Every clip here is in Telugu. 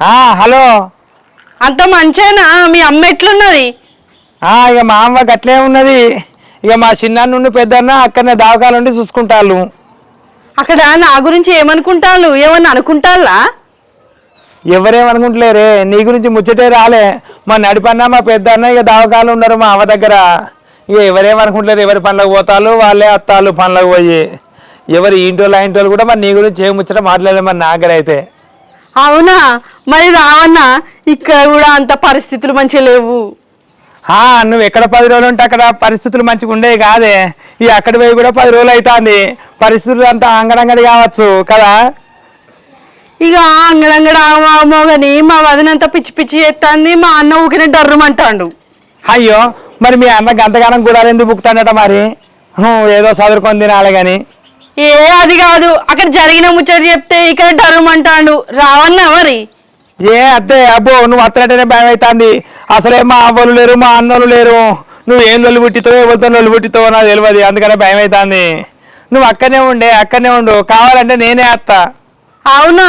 హలో. అంత మంచేనా? మీ అమ్మ ఎట్లున్నది? ఇక మా అమ్మ గట్లే ఉన్నది. ఇక మా చిన్న నుండి పెద్దన్న అక్కడనే దావకాలు ఉండి చూసుకుంటాళ్ళు. అక్కడ నా గురించి ఏమనుకుంటాను ఏమన్నా అనుకుంటాలా ఎవరేమనుకుంటలేరే? నీ గురించి ముచ్చటే రాలే. మా నడిపన్న మా పెద్దన్న ఇక దావకాలు ఉన్నారు మా అమ్మ దగ్గర. ఇక ఎవరేమనుకుంటలేరు? ఎవరి పనులకు పోతాలు వాళ్ళే అత్తాలు పనులకు పోయి. ఎవరు ఇంటోళ్ళు ఆ ఇంటోళ్ళు కూడా మరి నీ గురించి ఏ ముచ్చట మాట్లాడలేదు మరి నా దగ్గర అయితే. అవునా? మరి రావన్నా ఇక్కడ కూడా అంత పరిస్థితులు మంచిగా లేవు. ఆ, నువ్వు ఎక్కడ పది రోజులు ఉంటే అక్కడ పరిస్థితులు మంచిగా ఉండేవి కాదే. ఈ అక్కడ పోయి కూడా పది రోజులు అవుతుంది పరిస్థితులు అంతా అంగడంగడి కావచ్చు కదా? ఇక అంగడంగడ ఆమో గాని మా వదినంత పిచ్చి పిచ్చి చేస్తాంది మా అన్న ఊకిన డర్రమంటాడు అయ్యో మరి మీ అన్న గంతగానం కూడా ఎందుకు బుక్తాడట మరి? హూ, ఏదో చదువుకొని తినాలి కానీ ఏ అది కాదు. అక్కడ జరిగిన ముచ్చట చెప్తే ఇక్కడ డర్రమంటాడు రావన్నా మరి ఏ అద్దే అబ్బో నువ్వు అత్తనట్టేనే భయం అవుతుంది అసలే మా అవ్వలు లేరు మా అన్నోళ్ళు లేరు. నువ్వు ఏం లొల్లు పుట్టితావో ఎవరితో లొల్లు పుట్టితావో నాకు తెలియదు. అందుకనే భయం అవుతుంది నువ్వు అక్కడనే ఉండే అక్కడనే ఉండు. కావాలంటే నేనే అత్తా. అవునా?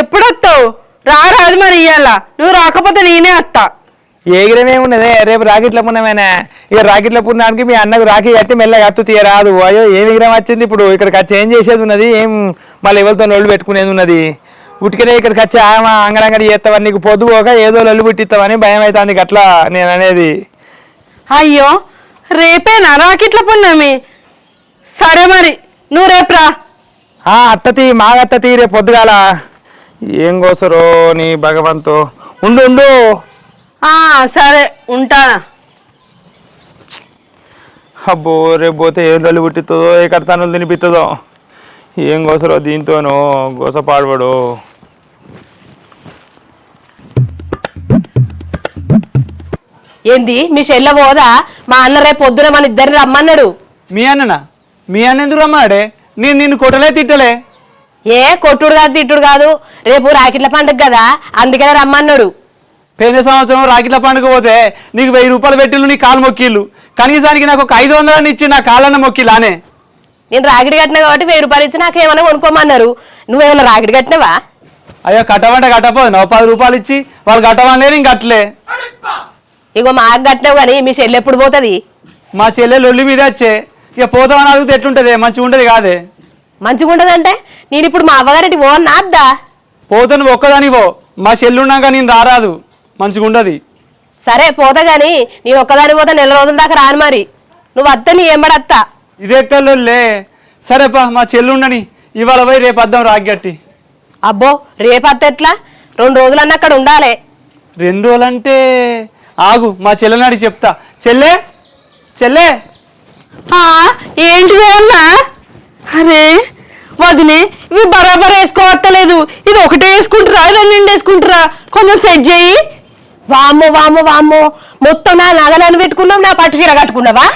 ఎప్పుడు వస్తావు రా రాదు మరి ఇయ్యాల. నువ్వు రాకపోతే నేనే వస్తా ఏగిరమే ఉన్నదే. రేపు రాకెట్ల పుణ్యమేనా ఇక రాకెట్ల పుణ్యానికి మీ అన్నకు రాఖీ కట్టి మెల్లగా అత్తు తీయరాదు. అయ్యో ఏం విగ్రహం వచ్చింది ఇప్పుడు? ఇక్కడికి వచ్చి ఏం చేసేది ఉన్నది? ఏం మళ్ళీ ఎవరితో నొల్లు పెట్టుకునేది ఉన్నది? ఉటికనే ఇక్కడికి వచ్చి ఆమె అంగడంగడి చేస్తావని నీకు పొద్దుపోక ఏదో లొల్లు పుట్టిస్తావని భయం అవుతుంది గట్లా నేను అనేది. అయ్యో రేపేనా రాకిట్ల పున్నమి? సరే మరి నువ్వు రేపు రా. ఆ అత్తతి మాగత్తతి రేపు పొద్దుగాల. ఏం కోసరో నీ భగవంతు. ఉండు ఉండు. సరే ఉంటానా? అబ్బో రేపు పోతే ఏం లొల్లు పుట్టిస్తుందో ఏ కడతాను తినిపిస్తుందో? ఏం కోసరో దీంతోనో గోస పాడబడు ఏంది మీ చెల్ల పోదా? మా అన్న రేపు పొద్దున మన ఇద్దరిని రమ్మన్నాడు. మీ అన్ననా? మీ అన్న ఎందుకు రమ్మాడే నేను నిన్ను కొట్టలే తిట్టలే? ఏ కొట్టుడు కాదు తిట్టుడు కాదు. రేపు రాకిట్ల పండుగ కదా అందుకనే రమ్మన్నాడు. పోయిన సంవత్సరం రాకిట్ల పండుగ పోతే నీకు వెయ్యి రూపాయలు పెట్టిళ్ళు నీ కాలు మొక్కిళ్ళు. కనీసానికి నాకు ఒక ఐదు వందలని ఇచ్చి నా కాళ్ళన్న మొక్కిలానే నేను రాకిడి కట్టినా కాబట్టి వెయ్యి రూపాయలు ఇచ్చి నాకు ఏమైనా కొనుక్కోమన్నారు. నువ్వేమైనా రాకిడి కట్టినావా? అయ్యో కట్టమంటే కట్టపోదు. నా పది రూపాయలు ఇచ్చి వాళ్ళు కట్టమని నేను కట్టలే. ఇగో మాకు కట్టినావు కానీ మీ చెల్లి ఎప్పుడు పోతుంది? మా చెల్లె లొల్లి మీద వచ్చే. ఇక పోతామని అడిగితే ఎట్లుంటది? మంచిగా ఉంటది కాదే. మంచిగా ఉండదంటే? నేను ఇప్పుడు మా అవ్వగారింటికి పోన్నా అద్దా? పోతే నువ్వు ఒక్కదాని పో. మా చెల్లున్నాక నేను రారాదు. మంచిగా ఉండదు సరే పోతా గాని నీ ఒక్కదాని పోతే నెల రోజుల దాకా రాను మరి. నువ్వు అత్త నీ ఎంబడత్తా ఇదెక్కలే సరేపా మా చెల్లుండని ఇవాళ పోయి రేపు అద్దాం రాగ్గట్టి అబ్బో రేపు అత్త ఎట్లా? రెండు రోజులన్నా అక్కడ ఉండాలి. రెండు రోజులంటే ఆగు మా చెల్లెనాడి చెప్తా. చెల్లె చెల్లె. ఆ, అన్నా? అరే వదినే ఇవి బరాబర్ వేసుకోవట్లేదు. ఇది ఒకటే వేసుకుంటారా ఇది నిండు వేసుకుంటారా? కొంచెం సెట్ చేయి. వామ్మో వామ్మో వామ్మో. మొత్తం నా నగలను పెట్టుకున్నావు నా పట్టు చీర కట్టుకున్నావా?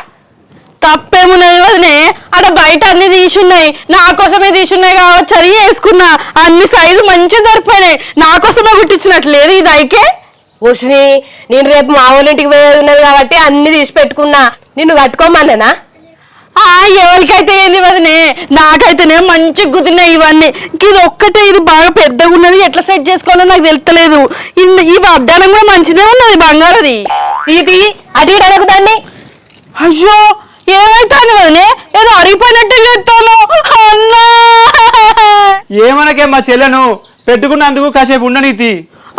తప్పేమున్నది వదినే. అక్కడ బయట అన్ని తీసున్నాయి. నా కోసమే తీసున్నాయి కావచ్చు అని వేసుకున్నా. అన్ని సైజు మంచిగా సరిపోయినాయి. నా కోసమే కుట్టించినట్లేదు ఇది అయితే ఉషిని నేను రేపు మా ఊళ్ళ ఇంటికి పోయేది ఉన్నది కాబట్టి అన్ని తీసి పెట్టుకున్నా. నిన్ను కట్టుకోమన్నానా? ఎవరికైతే ఏంది వదినే? నాకైతేనే మంచి కుదిరినాయి ఇవన్నీ. ఇది ఒక్కటే ఇది బాగా పెద్దగా ఉన్నది. ఎట్లా సెట్ చేసుకోవాలో నాకు తెలుస్తలేదు ఈ వడ్డానం కూడా మంచిదే ఉన్నది బంగారది. ఇది అటు ఇటు అడగు దాన్ని అయ్యో ఏమైతాను వదినే? ఏదో అరిగిపోయినట్టు చెప్తాను అన్నా! ఏమనకే మా చెల్లెను? పెట్టుకున్నందుకు కాసేపు ఉండనీతి.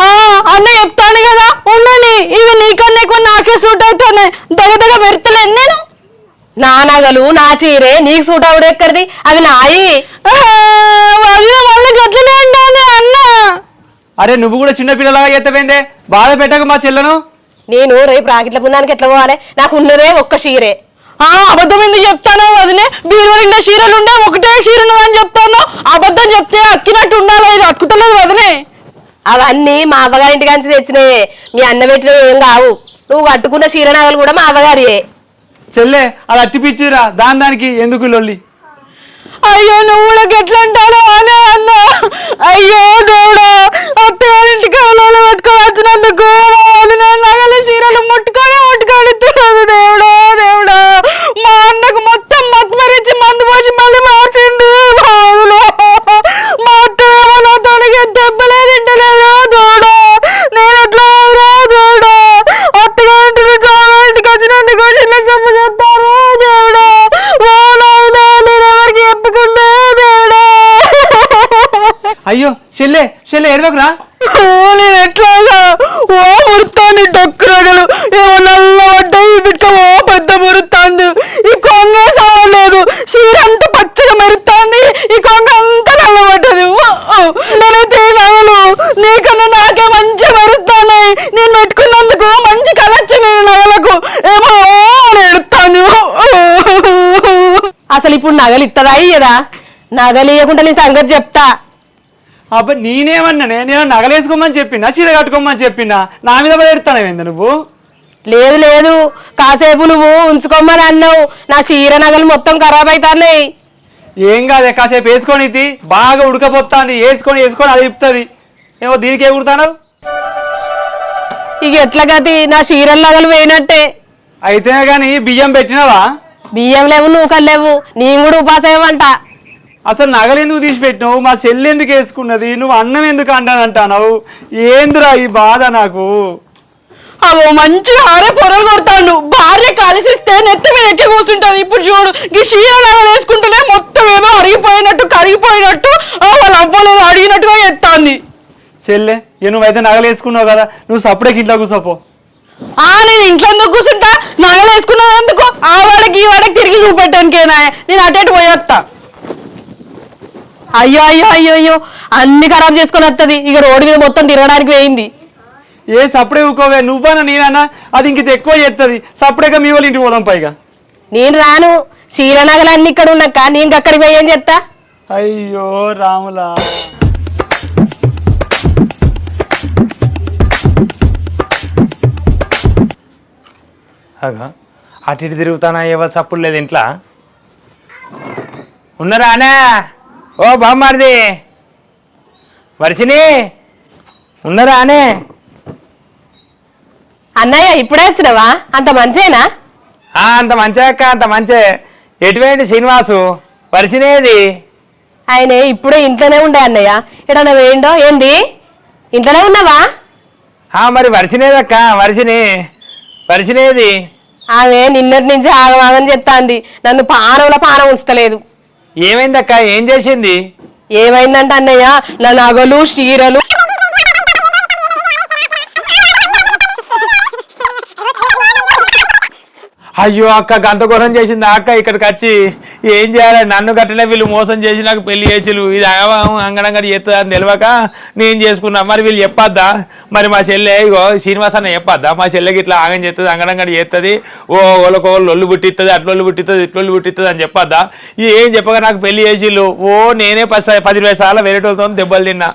ఆ, అన్న చెప్తాను కదా ఉండని. ఇవి నీకన్నా ఎక్కువ నాకే సూట్ అవుతున్నాయి. దగ్గర దగ్గర పెడతలేను నేను. నా నగలు నా చీరే నీకు సూట్ అవుడు ఎక్కడిది? అవి నాయి. అరే నువ్వు కూడా చిన్న పిల్లలాగా ఎత్తపోయిందే బాధ పెట్టకు మా చెల్లెను. నేను రేపు రాకెట్ల పున్నానికి ఎట్లా పోవాలి? నాకు ఉన్నదే ఒక్క చీరే. ఆ అబద్ధం ఎందుకు చెప్తాను వదినే బీరువా నిండా చీరలు ఉండే ఒకటే చీర ఉన్నదని చెప్తాను? అబద్ధం చెప్తే అక్కినట్టు ఉండాలి ఇది అక్కుతలేదు వదినే అవన్నీ మా అవ్వగారి ఇంటి కాంచి తెచ్చినాయే. మీ అన్న పెట్టిన ఏం కావు. నువ్వు కట్టుకున్న చీర నగలు కూడా మా అవ్వగారియే. చెల్లె అది అట్టిపిచ్చిరా దాని దానికి ఎందుకు లొల్లి? అయ్యో నువ్వు కూడా గట్ల అనే అన్న? అయ్యో దేవుడా అత్తగారింటికి అవలలో పట్టుకొని వచ్చినందుకు చెల్లె చెల్లె ఎడవకురా ఓ, నేను ఓ మురుతాంది డొక్కురగలు ఏమో నల్ల పడ్డాయి బిడ్డ ఓ పెద్ద మురుతాంది ఈ కొంగ సావలేదు చీర అంతా పచ్చగా మెరుతాంది. ఈ కొంగ అంతా నల్లబడ్డది నేనైతే నగలు నీకన్నా నాకే మంచి నేను పెట్టుకున్నందుకు మంచి కలచ్చు నేను నగలకు. ఏమో అని. అసలు ఇప్పుడు నగలు ఇత్తదా ఇయ్యదా నగలు ఇవ్వకుండా నీ సంగతి చెప్తా. అబ్బా నేనేమన్నా? నేను నగలేసుకోమని చెప్పినా? చీర కట్టుకోమని చెప్పినా? నా మీద పడేస్తానవేంది నువ్వు? లేదు లేదు. కాసేపు నువ్వు ఉంచుకోమని అన్నావు. నా చీర నగలు మొత్తం ఖరాబ్ అవుతున్నాయి ఏం కాదే కాసేపు వేసుకొని ఇది బాగా ఉడకపోతుంది. వేసుకొని వేసుకొని అది ఇప్పుతుంది. ఏమో దీనికి ఏ కుడతాను ఇక ఎట్లా గతి? నా చీరల నగలు పోయినట్టే. అయితే కానీ బియ్యం పెట్టినావా? బియ్యం లేవు నూకలు లేవు. నేను కూడా ఉపాసేయమంట అసలు నగలు ఎందుకు తీసి పెట్టినావు మా చెల్లి ఎందుకు వేసుకున్నది? నువ్వు అన్నం ఎందుకు అంటానంటావు ఏందిరా ఈ బాధ నాకు? అవో మంచి హారే పొరలు కొడతాడు. భార్య కలిసిస్తే నెత్తి మీద ఎక్కి కూర్చుంటాను ఇప్పుడు చూడు ఈ షీయాలు వేసుకుంటేనే మొత్తం ఏమో అరిగిపోయినట్టు కరిగిపోయినట్టు వాళ్ళ అవ్వలేదు అడిగినట్టుగా ఎత్తాంది చెల్లె ఏ నువ్వైతే నగలు వేసుకున్నావు కదా నువ్వు సప్పుడేకి ఇంట్లో కూర్చోపో ఆ నేను ఇంట్లో ఎందుకు కూర్చుంటా నగలు వేసుకున్నది ఎందుకు? ఆ వాడికి ఈ వాడికి తిరిగి చూపెట్టానికేనా నేను అటు పోయేస్తా అయ్యో అయ్యో అయ్యో అయ్యో. అన్ని ఖరాబ్ చేసుకొని వస్తుంది ఇక రోడ్డు మీద మొత్తం తిరగడానికి పోయింది. ఏ సప్పుడే ఊకోవే. నువ్వన్నా నేనన్నా అది ఇంక ఇది ఎక్కువ చేస్తుంది సప్పుడేగా మీ వాళ్ళ ఇంటికి పోదాం పైగా. నేను రాను. చీర నగలు అన్ని ఇక్కడ ఉన్నాక నేను అక్కడికి పోయి ఏం చెప్తా అయ్యో రాములా. అగా అటు ఇటు తిరుగుతానా? ఎవరు చప్పుడు లేదు ఇంట్లో. ఉన్నారా అనే? ఓ బామ్మారిది. వర్షిని ఉన్నారా అనే? అన్నయ్య ఇప్పుడే వచ్చినవా? అంత మంచేనా? ఆ, అంత మంచి అక్క అంత మంచి. ఎటువంటి శ్రీనివాసు? వర్షినేది ఆయన ఇప్పుడే ఇంట్లోనే ఉండే అన్నయ్య. ఇక్కడ వేయండో? ఏంది? ఇంట్లోనే ఉన్నావా? ఆ, మరి వర్షినేదక్క వర్షిని వర్షినేది ఆమె నిన్నటి నుంచి ఆగమాగం చెప్తాంది. నన్ను పానంలో పానం ఉంచలేదు ఏమైందక్క? ఏం చేసింది? ఏమైందంటే అన్నయ్య? నా నగలు చీరలు. అయ్యో అక్క గంత ఘోరం చేసింది అక్క ఇక్కడికి వచ్చి? ఏం చేయాలి? నన్ను కట్టిన వీళ్ళు మోసం చేసి నాకు పెళ్ళి చేసిలు ఇది ఆగమం అంగడంగడి చేస్తుందని తెలియక నేను చేసుకున్నా. మరి వీళ్ళు చెప్పొద్దా? మరి మా చెల్లె ఇగో శ్రీనివాస్ అన్న చెప్పొద్దా? మా చెల్లెకి ఇట్లా ఆగం చేస్తుంది అంగడంగడి చేస్తుంది ఓ వాళ్ళకో లొల్లు పుట్టిస్తుంది అట్లొల్లు పుట్టిస్తుంది ఇట్లొల్లు పుట్టిస్తుంది అని చెప్పొద్దా? ఏం చెప్పగా నాకు పెళ్ళి చేసిళ్ళు? ఓ నేనే పది పది ఇరవై సార్లు వేరే వాళ్ళతో దెబ్బలు తిన్నా.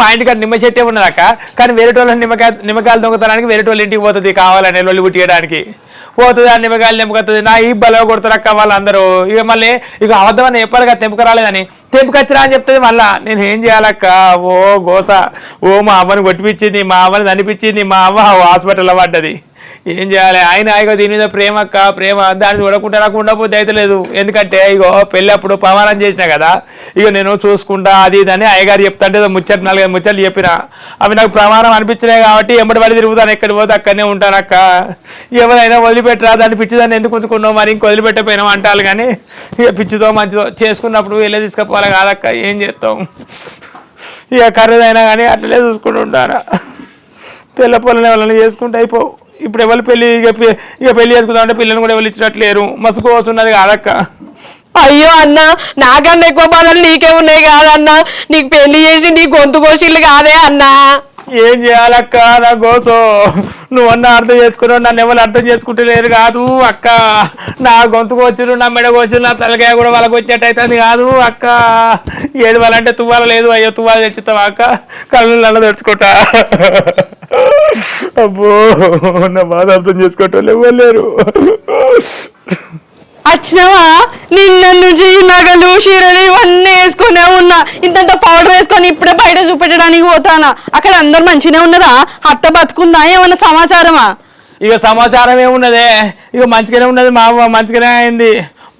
మా ఇంటికాడ నిమ్మ చెట్టే ఉన్నదక్క కానీ వేరే వాళ్ళ నిమ్మకాయ నిమ్మకాయలు దొంగతనానికి వేరే వాళ్ళ ఇంటికి పోతుంది కావాలని లొల్లి పుట్టియడానికి. పోతుంది ఆ నిమ్మకాయలు నింపుకొస్తుంది నా ఈ బలవ కొడతారక్క వాళ్ళందరూ. ఇక మళ్ళీ ఇక అవద్దమని అని చెప్పాలి కదా తెంపుకు తెంపుకొచ్చిరా అని. చెప్తుంది మళ్ళా. నేను ఏం చేయాలక్క ఓ గోస ఓ మా అమ్మని కొట్టిపించింది మా అమ్మని అనిపించింది మా అమ్మ హాస్పిటల్లో పడ్డది. ఏం చేయాలి? ఆయన ఇగో దీని మీద ప్రేమ అక్క ప్రేమ దాన్ని చూడకుండా నాకు ఉండబోద్ది అయితే లేదు. ఎందుకంటే ఇగో పెళ్ళి అప్పుడు ప్రమాణం చేసిన కదా ఇక నేను చూసుకుంటా అది ఇది అని అయ్యగారు చెప్తాంటే ఏదో ముచ్చట నాలుగైదు ముచ్చట్లు చెప్పిన. అవి నాకు ప్రమాణం అనిపించినాయి కాబట్టి ఎంబడి పడి తిరుగుతాను ఎక్కడ పోతే అక్కడనే ఉంటానక్క ఎవరైనా వదిలిపెట్టరా? దాన్ని పిచ్చిదాన్ని ఎందుకు ఉంచుకున్నావు మరి? ఇంక వదిలిపెట్టపోయినావు అంటారు కానీ ఇక పిచ్చితో మంచిదో చేసుకున్నప్పుడు వెళ్ళే తీసుకుపోవాలి కాదక్క ఏం చేస్తాం? ఇక ఖరీదైనా కానీ అట్లనే చూసుకుంటూ ఉంటాను? తెల్ల పొలని వాళ్ళని చేసుకుంటే అయిపోవు. ఇప్పుడు ఎవరు పెళ్ళి? ఇక పె- ఇక పెళ్ళి చేసుకుందాం అంటే పిల్లలు కూడా ఎవరు ఇచ్చినట్లేరు. మసుకోవస్తున్నది కాదక్క. అయ్యో అన్న నాకన్నా ఎక్కువ బాధలు నీకే ఉన్నాయి కాదన్నా. నీకు పెళ్ళి చేసి నీ గొంతు కోసిళ్ళు కాదే అన్నా. ఏం చేయాలక్క? నా గోసో. నువ్వు అన్న అర్థం చేసుకున్నావు నన్ను ఎవరు అర్థం చేసుకుంటే లేరు కాదు అక్క. నా గొంతుకు వచ్చిరు నా మెడకు వచ్చిరు నా తలకాయ కూడా వాళ్ళకి వచ్చేటైతుంది కాదు అక్క. వాళ్ళంటే తువ్వాల లేదు అయ్యో తువ్వాల తెచ్చుతావా అక్క? కళ్ళు నల్ల తెచ్చుకుంటా అబ్బో నా బాధ అర్థం చేసుకోవటం ఎవరు లేరు. వచ్చినావా? నిన్న నుంచి నగలు చీరలు ఇవన్నీ వేసుకునే ఉన్నా. ఇంతంత పౌడర్ వేసుకొని ఇప్పుడే బయట చూపెట్టడానికి పోతానా? అక్కడ అందరు మంచిగానే ఉన్నదా? అత్త బతుకుందా? ఏమన్నా సమాచారమా? ఇక సమాచారం ఏమున్నదే? ఇక మంచిగానే ఉన్నది మా అవ్వ మంచిగానే అయింది.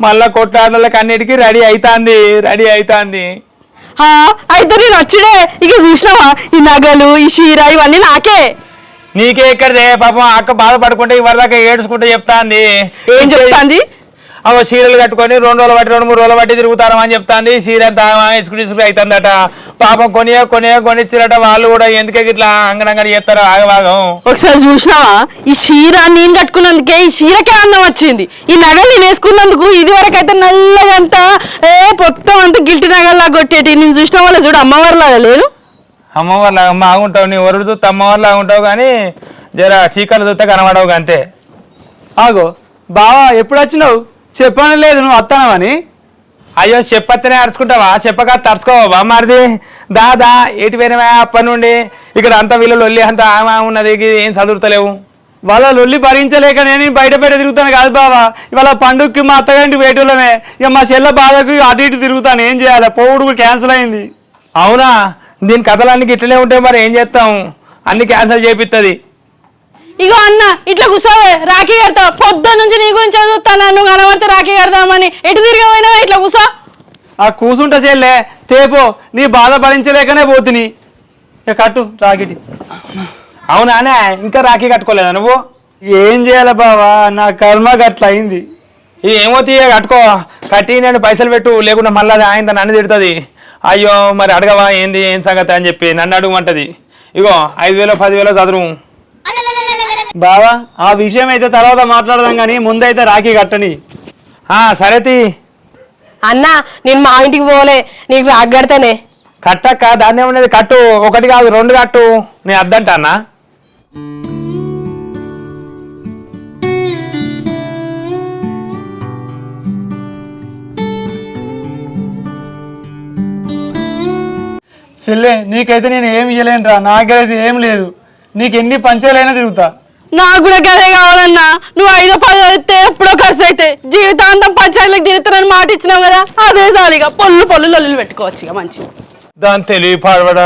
మళ్ళా కొట్లాటలకు అన్నిటికీ రెడీ అవుతాంది రెడీ అవుతాంది అయితే నేను వచ్చిడే. ఇక చూసినావా? ఈ నగలు ఈ చీర ఇవన్నీ నాకే. నీకే ఎక్కడదే? పాపం అక్క బాధపడుకుంటే ఇవరిదాకా ఏడ్చుకుంటే చెప్తాంది. ఏం చెప్తాంది? అవ చీరలు కట్టుకొని రెండు రోజులు బట్టి రెండు మూడు రోజులు బట్టి తిరుగుతాను అని చెప్తాంది. చీర అంతా ఇసుకుడు ఇసుకుడు అవుతుందట పాపం కొనియో కొనియో కొనిచ్చిరట. వాళ్ళు కూడా ఎందుకే ఇట్లా అంగనంగని చేస్తారు? ఆగవాగం. ఒకసారి చూసినావా? ఈ చీర నేను కట్టుకున్నందుకే ఈ చీరకే అందం వచ్చింది. ఈ నగలు నేను వేసుకున్నందుకు ఇది వరకు అయితే నల్లగంట ఏ మొత్తం అంతా గిల్టి నగల్లా కొట్టేటి. నేను చూసిన వాళ్ళ చూడు అమ్మవారిలాగా లేదు అమ్మవారిలా బాగుంటావు. నీ ఒరుడు చూస్తే అమ్మవారిలా ఉంటావు కానీ జర చీకలు చూస్తే కనబడవు అంతే. ఆగో. బావా ఎప్పుడు వచ్చినావు? చెప్పని లేదు నువ్వు వస్తానవని అయ్యో చెప్పత్తనే అరుచుకుంటావా? చెప్పక తరుచుకోవా మరిది? దా దా ఏటి పోయినవా అప్పటి నుండి? ఇక్కడ అంత వీళ్ళు లొల్లి అంత ఆమె ఉన్నది ఏం చదువుతలేవు? వాళ్ళ లొల్లి భరించలేక నేను బయట బయట తిరుగుతాను కాదు బావా. ఇవాళ పండుగకి మా అత్తగారింటి వేటోళ్ళమే ఇక మా చెల్ల బాధకు అటు ఇటు తిరుగుతాను ఏం చేయాలి? పోవుడు క్యాన్సిల్ అయింది. అవునా? దీని కథలన్నీ ఇట్లనే ఉంటే మరి ఏం చేస్తాం? అన్ని క్యాన్సిల్ చేపిస్తుంది ఇగో అన్న ఇట్లా కూర్చోవే రాఖీ కడతా. పొద్దు నుంచి నీ గురించి చదువుతాను? నువ్వు కనబడితే రాఖీ కడదామని. ఎటు తిరిగిపోయినావా ఇట్లా కూర్చో ఆ కూసుంట చేయలే తేపో. నీ బాధ భరించలేకనే పోతుని. ఇక కట్టు రాఖీటి అవునానే ఇంకా రాఖీ కట్టుకోలేదా నువ్వు? ఏం చేయాలి బావా? నా కర్మ గట్ల అయింది ఏమో తీయ కట్టుకో. కట్టి నేను పైసలు పెట్టు. లేకుండా మళ్ళీ అది ఆయన నన్ను తిడుతుంది. అయ్యో మరి అడగవా? ఏంది? ఏం సంగతి? అని చెప్పి నన్ను అడుగుమంటది. ఇగో ఐదు వేలో పదివేలో చదువు. బావా ఆ విషయం అయితే తర్వాత మాట్లాడదాం కానీ ముందైతే రాఖీ కట్టని. ఆ, సరే తీ. అన్న నేను మా ఇంటికి పోలే నీకు రాగడతానే కట్టక్క దాన్నే ఉన్నది కట్టు ఒకటి కాదు రెండు కట్టు నేను అద్దంటా అన్న. చెల్లె నీకైతే నేను ఏమి ఇయ్యలేనురా నాకైతే ఏం లేదు. నీకు ఎన్ని పంచాలైనా తిరుగుతా. నాకు కూడా గదే కావాలన్నా. నువ్వు ఐదో పది అయితే ఎప్పుడో ఖర్చు అయితే జీవితాంతం పంచాయతీలకు తిరుగుతానని మాట ఇచ్చినావు కదా? అదే సారిగా పొల్లు పొల్లు లొల్లు పెట్టుకోవచ్చు ఇక మంచి దాని తెలివి పాడబడ.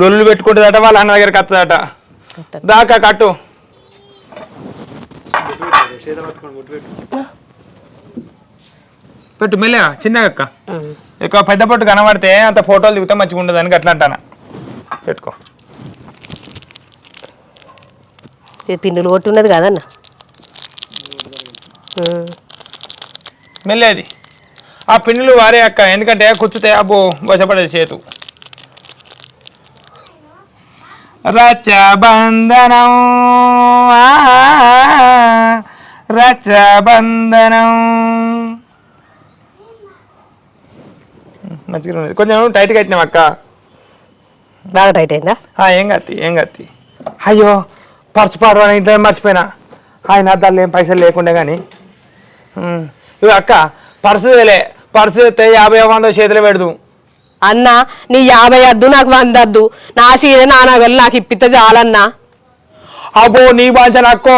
లొల్లు పెట్టుకుంటుందట వాళ్ళ అన్న దగ్గరికి వస్తుందట. దాకా కట్టు. పెట్టు మెల్లగా చిన్నగా అక్క. ఎక్కువ పెద్ద పొట్టు కనబడితే అంత ఫోటోలు దిగుతా మంచిగా ఉండదు అని అట్లా అంటాను. పెట్టుకో. ఇది పిన్నులు కొట్టున్నది కదన్న. మెల్లేది. ఆ పిన్నులు వారే అక్క ఎందుకంటే కుచ్చుతే అబ్బో వశపడేది చేతు. రచ్చబంధనం ఆ, రచ్చబంధనం. మంచిగా ఉన్నది. కొంచెం టైట్ కట్టినాం అక్క. బాగా టైట్ అయిందా? ఏం కత్తి ఏం కత్తి. అయ్యో పర్సు పాడవని ఇంట్లో మర్చిపోయినా. ఆయన దానిలో ఏం పైసలు లేకుండే కానీ ఇవి అక్క పర్సు లే పర్సు తెస్తే యాభై వంద చేతిలో పెడదు. అన్న నీ యాభై అద్దు నాకు వంద అద్దు. నా చీర నా నగలు నాకు ఇప్పితే చాలన్నా. అబ్బో నీ బాంచలు అక్కో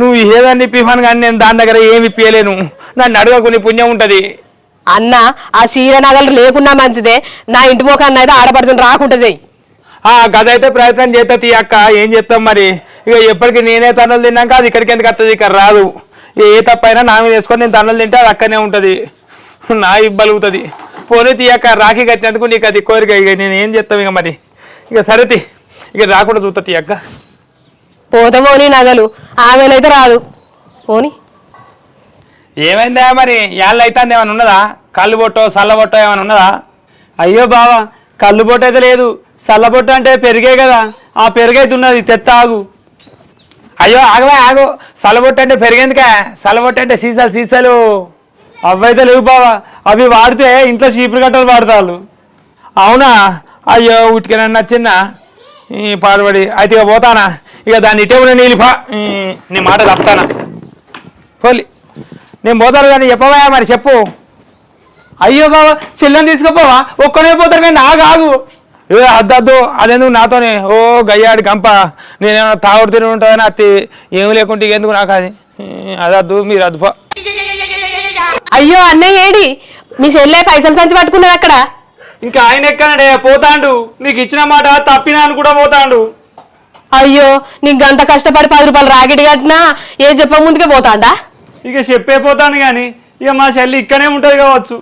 నువ్వు ఏదన్నా ఇప్పిఫాను కానీ నేను దాని దగ్గర ఏమి ఇప్పియలేను. నన్ను అడగకు నీ పుణ్యం ఉంటుంది. అన్న ఆ చీర నగలు లేకున్నా మంచిదే. నా ఇంటి పోకన్న అయితే ఆడపడుతుని రాకుండా చెయ్యి. ఆ గద అయితే ప్రయత్నం చేస్తా తీ అక్క ఏం చేస్తాం మరి? ఇక ఎప్పటికి నేనే తన్నులు తిన్నాక అది ఇక్కడికి ఎందుకు వస్తుంది? ఇక్కడ రాదు. ఏ తప్పైనా నా మీద వేసుకొని నేను తన్నులు తింటే అది అక్కడనే ఉంటుంది. నా ఇబ్బలుగుతుంది పోనీ తీయక్క రాఖీ కట్టినందుకు నీకు అది కోరిక. ఇక నేను ఏం చేస్తాం ఇక మరి? ఇక సరే ఇక రాకుండా చూస్తా తీయక్క పోతే పోనీ నగలు. ఆమెనైతే రాదు. పోనీ. ఏమైందా మరి? యాళ్ళు అయితే ఏమైనా ఉన్నదా? కళ్ళు బొట్టో సల్ల బొట్టో ఏమైనా ఉన్నదా? అయ్యో బావా కళ్ళు బొట్టు అయితే లేదు. చల్లబొట్టు అంటే పెరిగే కదా. ఆ పెరుగైతే ఉన్నది తెత్తాగు. అయ్యో ఆగవా ఆగు. చల్లబొట్టు అంటే పెరిగేందుకా. చల్లబొట్టు అంటే సీసాలు సీసాలు. అవైతే లేవు బావా. అవి వాడితే ఇంట్లో చీపురు కట్టలు వాడతాళ్ళు. అవునా? అయ్యో ఉటికి నన్ను నచ్చిందా పాడుబడి. అయితే ఇక పోతానా? ఇక దాన్ని ఇటే ఉన్న నీలిపా నీ మాట తప్పుతానా? పోలి. నేను పోతాను కానీ చెప్పవా మరి చెప్పు. అయ్యో బావా చెల్లెని తీసుకుపోవా? ఒక్కనే పోతారు కానీ ఆగు ఆగు. ఏ అద్దద్దు. అదెందుకు నాతోనే? ఓ గయ్యాడి కంప నేనేమన్నా తాగుడు తిని ఉంటుందని అత్తి ఏమి లేకుంటే ఎందుకు నాకు అది? అదద్దు మీరు అద్దుపో అయ్యో అన్నయ్య ఏడి? మీ చెల్లె పైసలు సంచి పట్టుకున్నది అక్కడ. ఇంకా ఆయన ఎక్కనడే పోతాండు. నీకు ఇచ్చిన మాట తప్పినా అని కూడా పోతాండు. అయ్యో నీకు గంట కష్టపడి పది రూపాయలు రాకెట్ కట్టినా ఏ చెప్ప ముందుకే పోతాండా ఇక చెప్పే పోతాను కానీ ఇక మా చెల్లి ఇక్కడే ఉంటది కావచ్చు.